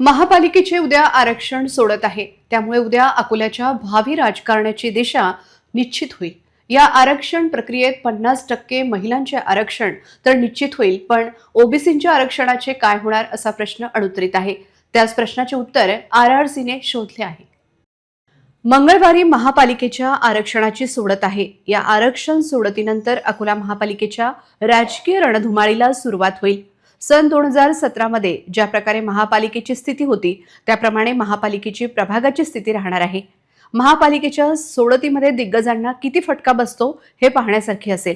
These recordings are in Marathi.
महापालिकेचे उद्या आरक्षण सोडत आहे. त्यामुळे उद्या अकोल्याच्या भावी राजकारणाची दिशा निश्चित होईल. या आरक्षण प्रक्रियेत पन्नास टक्के महिलांचे आरक्षण तर निश्चित होईल पण ओबीसींच्या आरक्षणाचे काय होणार असा प्रश्न अणुत्रित आहे. त्याच प्रश्नाचे उत्तर आर आर सीने शोधले आहे. मंगळवारी महापालिकेच्या आरक्षणाची सोडत आहे. या आरक्षण सोडतीनंतर अकोला महापालिकेच्या राजकीय रणधुमाळीला सुरुवात होईल. सन दोन हजार सतरामध्ये ज्या प्रकारे महापालिकेची स्थिती होती त्याप्रमाणे महापालिकेची प्रभागाची स्थिती राहणार आहे. महापालिकेच्या सोडतीमध्ये दिग्गजांना किती फटका बसतो हे पाहण्यासारखे असेल.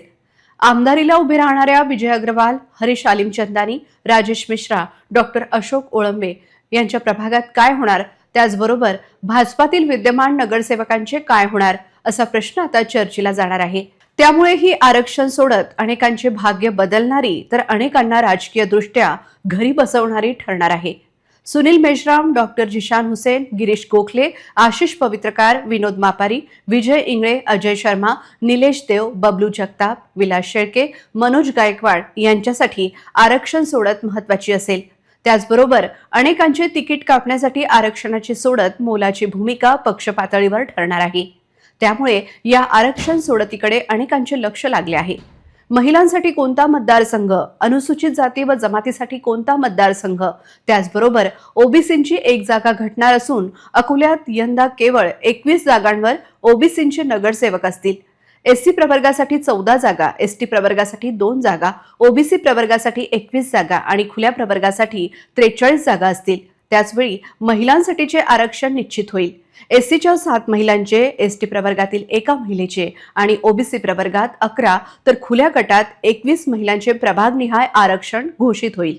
आमदारीला उभे राहणाऱ्या विजय अग्रवाल हरीश आलिमचंदानी राजेश मिश्रा डॉक्टर अशोक ओळंबे यांच्या प्रभागात काय होणार? त्याचबरोबर भाजपातील विद्यमान नगरसेवकांचे काय होणार? असा प्रश्न आता चर्चेला जाणार आहे. त्यामुळे ही आरक्षण सोडत अनेकांचे भाग्य बदलणारी तर अनेकांना राजकीय दृष्ट्या घरी बसवणारी ठरणार आहे. सुनील मेश्राम डॉक्टर जिशान हुसेन गिरीश गोखले आशिष पवित्रकार विनोद मापारी विजय इंगळे अजय शर्मा निलेश देव बबलू जगताप विलास शेळके मनोज गायकवाड यांच्यासाठी आरक्षण सोडत महत्वाची असेल. त्याचबरोबर अनेकांचे तिकीट कापण्यासाठी आरक्षणाची सोडत मोलाची भूमिका पक्षपातळीवर ठरणार आहे. त्यामुळे या आरक्षण सोडतीकडे अनेकांचे लक्ष लागले आहे. महिलांसाठी कोणता मतदारसंघ अनुसूचित जाती व जमातीसाठी कोणता मतदारसंघ त्याचबरोबर ओबीसींची एक जागा घटणार असून अकोल्यात यंदा केवळ एकवीस जागांवर ओबीसींचे नगरसेवक असतील. एससी प्रवर्गासाठी चौदा जागा एसटी प्रवर्गासाठी दोन जागा ओबीसी प्रवर्गासाठी एकवीस जागा आणि खुल्या प्रवर्गासाठी त्रेचाळीस जागा असतील. त्याचवेळी महिलांसाठीचे आरक्षण निश्चित होईल. एससीच्या सात महिलांचे एस टी प्रवर्गातील एका महिलेचे आणि ओबीसी प्रवर्गात अकरा तर खुल्या गटात एकवीस महिलांचे प्रभागनिहाय आरक्षण घोषित होईल.